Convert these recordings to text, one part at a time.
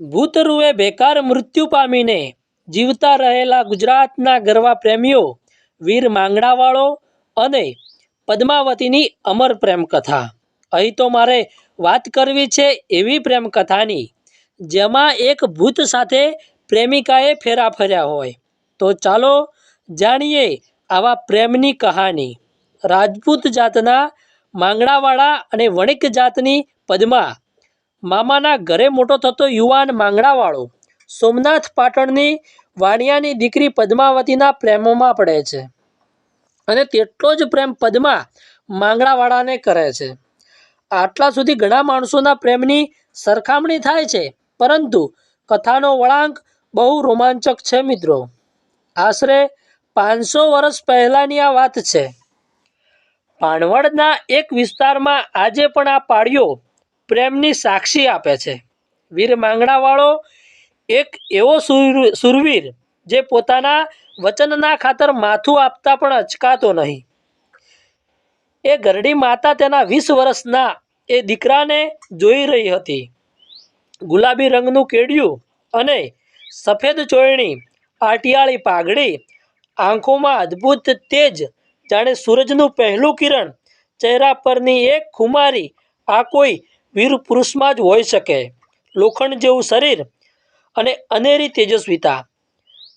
ભૂતરૂએ બેકાર મૃત્યુ પામીને જીવતા રહેલા ગુજરાતના ગરવા પ્રેમીઓ, વીર માંગડાવાળો અને પદ્માવતીની અમર પ્રેમ કથા અહીં તો મારે વાત કરવી છે એવી પ્રેમ કથાની જેમાં એક ભૂત સાથે પ્રેમિકાએ ફેરા ફર્યા હોય. તો ચાલો જાણીએ આવા પ્રેમની કહાની. રાજપૂત જાતના માંગડાવાળા અને વણિક જાતની પદ્મા મામાના ઘરે મોટો થતો યુવાન માંગડાવાળો સોમનાથ પાટણની વાણિયાની દીકરી પદ્માવતીના પ્રેમોમાં પડે છે અને તેટલો જ પ્રેમ પદ્મા માંગડાવાળાને કરે છે. આટલા સુધી ઘણા માણસોના પ્રેમની સરખામણી થાય છે, પરંતુ કથાનો વળાંક બહુ રોમાંચક છે મિત્રો. આશરે પાંચસો વર્ષ પહેલાંની આ વાત છે. પાણવડના એક વિસ્તારમાં આજે પણ આ પાળીઓ પ્રેમની સાક્ષી આપે છે. વીર માંગણાવાળો એક એવો સુર, સુરવીર જે પોતાના વચનના ખાતર માથું આપતા પણ અચકાતો નહીં. એ ગરડી માતા તેના વીસ વર્ષના એ દીકરાને જોઈ રહી હતી. ગુલાબી રંગનું કેડિયું અને સફેદ ચોયણી આટિયાળી પાઘડી આંખોમાં અદ્ભુત તેજ, જાણે સૂરજનું પહેલું કિરણ ચહેરા પરની એક ખુમારી, આ કોઈ વીર પુરુષમાં જ હોઈ શકે. લોખંડ જેવું શરીર અને અનેરી તેજસ્વીતા.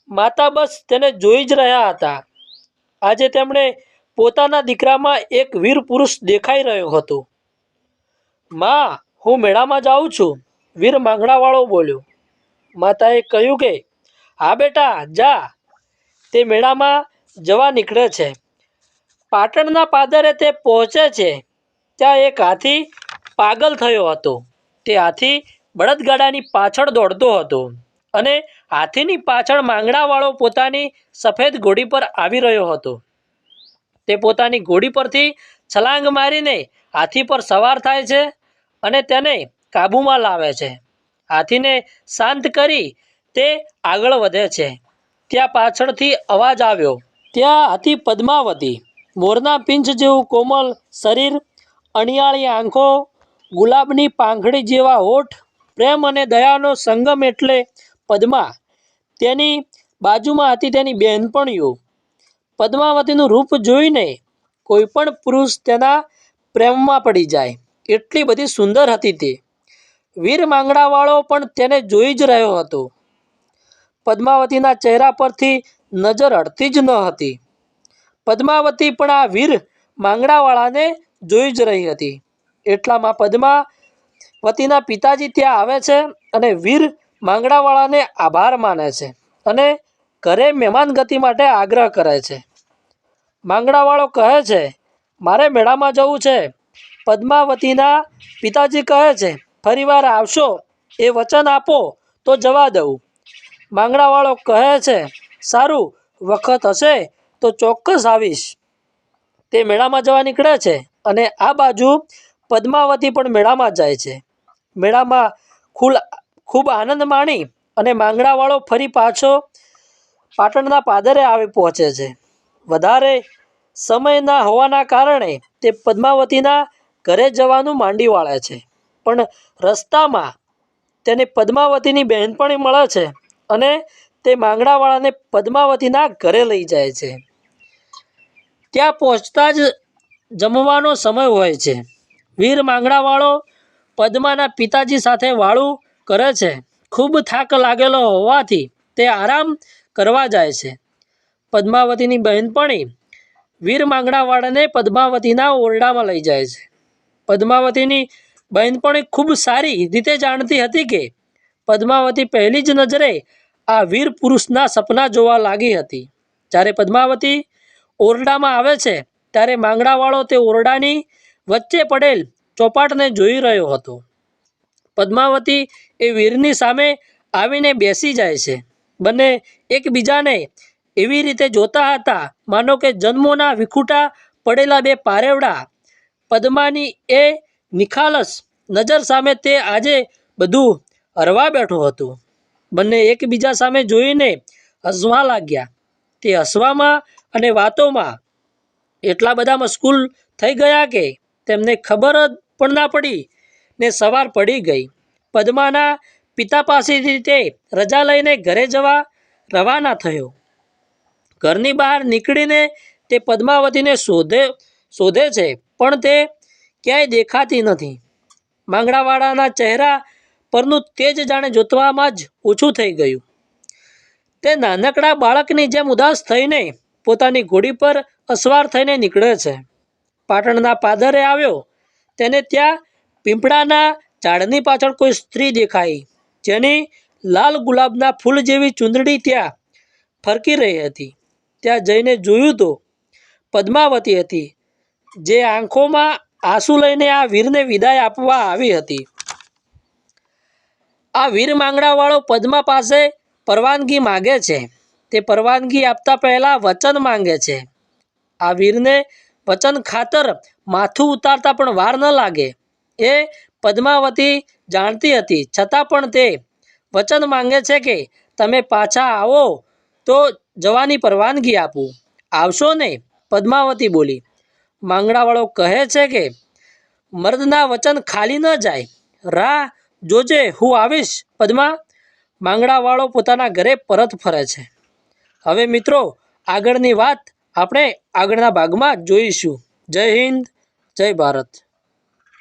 માતા બસ તેને જોઈ જ રહ્યા હતા. આજે તેમણે પોતાના દીકરામાં એક વીર પુરુષ દેખાઈ રહ્યો હતો. માં, હું મેળામાં જાઉં છું, વીર માંગણાવાળો બોલ્યો. માતાએ કહ્યું કે, હા બેટા, જા. તે મેળામાં જવા નીકળે છે. પાટણના પાદરે તે પહોંચે છે. ત્યાં એક હાથી પાગલ થયો હતો. તે હાથી બળદગાડાની પાછળ દોડતો હતો અને હાથીની પાછળ માંગડાવાળો પોતાની સફેદ ઘોડી પર આવી રહ્યો હતો. તે પોતાની ઘોડી પરથી છલાંગ મારીને હાથી પર સવાર થાય છે અને તેને કાબૂમાં લાવે છે. હાથીને શાંત કરી તે આગળ વધે છે. ત્યાં પાછળથી અવાજ આવ્યો, ત્યાં હાથી પદ્માવતી, મોરના પીંછ જેવું કોમલ શરીર, અણિયાળી આંખો ગુલાબની પાંખડી જેવા હોઠ, પ્રેમ અને દયાનો સંગમ એટલે પદ્મા. તેની બાજુમાં હતી તેની બહેનપણીઓ પદ્માવતીનું રૂપ જોઈને કોઈ પણ પુરુષ તેના પ્રેમમાં પડી જાય. એટલી બધી સુંદર હતી તે. વીર માંગડાવાળો પણ તેને જોઈ જ રહ્યો હતો. પદ્માવતીના ચહેરા પરથી નજર અડતી જ ન હતી. પદ્માવતી પણ આ વીર માંગડાવાળાને જોઈ જ રહી હતી. એટલામાં પદ્માવતીના પિતાજી ત્યાં આવે છે અને વીર માંગડાવાળાને આભાર માને છે અને ઘરે મહેમાન ગતિ માટે આગ્રહ કરે છે. માંગડાવાળો કહે છે, મારે મેળામાં જવું છે. પદ્માવતીના પિતાજી કહે છે, ફરીવાર આવશો, એ વચન આપો, તો જવા દઉં. માંગડાવાળો કહે છે, સારું, વખત હશે તો ચોક્કસ આવીશ. તે મેળામાં જવા નીકળે છે અને આ બાજુ પદ્માવતી પણ મેળામાં જાય છે. મેળામાં ખુલ, ખૂબ આનંદ માણી અને માંગણાવાળો ફરી પાછો પાટણના પાદરે આવી પહોંચે છે. વધારે સમયના હોવાના કારણે તે પદ્માવતીના ઘરે જવાનું માંડી વાળે છે. પણ રસ્તામાં તેને પદ્માવતીની બહેનપણી મળે છે અને તે માંગણાવાળાને પદ્માવતીના ઘરે લઈ જાય છે. ત્યાં પહોંચતા જ જમવાનો સમય હોય છે. વીર માંગડાવાળો પદ્માના પિતાજી સાથે વાળું કરે છે. ખૂબ થાક લાગેલો હોવાથી તે આરામ કરવા જાય છે. પદ્માવતીની બહેનપણી વીર માંગડાવાળાને પદ્માવતીના ઓરડામાં લઈ જાય છે. પદ્માવતીની બહેનપણી ખૂબ સારી રીતે જાણતી હતી કે પદ્માવતી પહેલી જ નજરે આ વીર પુરુષના સપના જોવા લાગી હતી. જ્યારે પદ્માવતી ઓરડામાં આવે છે, ત્યારે માંગડાવાળો તે ઓરડાની વચ્ચે પડેલ ચોપાટને જોઈ રહ્યો હતો. પદ્માવતી એ વીરની સામે આવીને બેસી જાય છે. બંને એકબીજાને એવી રીતે જોતા હતા, માનો કે જન્મોના વિખૂટા પડેલા બે પારેવડા. પદ્માની એ નિખાલસ નજર સામે તે આજે બધું હરવા બેઠો હતું. બંને એકબીજા સામે જોઈને હસવા લાગ્યા. તે હસવામાં અને વાતોમાં એટલા બધા મશગુલ થઈ ગયા કે તેમને ખબર જ પણ ના પડી ને સવાર પડી ગઈ. પદ્માના પિતા પાસેથી તે રજા લઈને ઘરે જવા રવાના થયો. ઘરની બહાર નીકળીને તે પદ્માવતીને શોધે શોધે છે, પણ તે ક્યાંય દેખાતી નથી. માંગડાવાળાના ચહેરા પરનું તેજ જાણે જોતવામાં જ ઓછું થઈ ગયું. તે નાનકડા બાળકની જેમ ઉદાસ થઈને પોતાની ઘોડી પર અસવાર થઈને નીકળે છે. પાટણના પાદરે આવ્યો. તેને ત્યાં પીંપળાના ઝાડની પાછળ કોઈ સ્ત્રી દેખાઈ, જેની લાલ ગુલાબના ફૂલ જેવી ચૂંદડી ત્યાં ફરકી રહી હતી. ત્યાં જઈને જોયું તો પદ્માવતી હતી, જે આંખોમાં આંસુ લઈને આ વીરને વિદાય આપવા આવી હતી. આ વીર માંગડાવાળો પદ્મા પાસે પરવાનગી માગે છે. તે પરવાનગી આપતા પહેલા વચન માંગે છે. આ વીરને વચન ખાતર માથું ઉતારતા પણ વાર ન લાગે. એ પદ્માવતી જાણતી હતી. છતાં પણ તે વચન માંગે છે કે તમે પાછા આવો તો જવાની પરવાનગી આપું. આવશો ને, પદ્માવતી બોલી. માંગડાવાળો કહે છે કે, મર્દના વચન ખાલી ન જાય. રાહ જોજે, હું આવીશ. પદ્મા માંગડાવાળો પોતાના ઘરે પરત ફરે છે. હવે મિત્રો, આગળની વાત આપણે આગળના ભાગમાં જોઈશું. જય હિન્દ જય ભારત.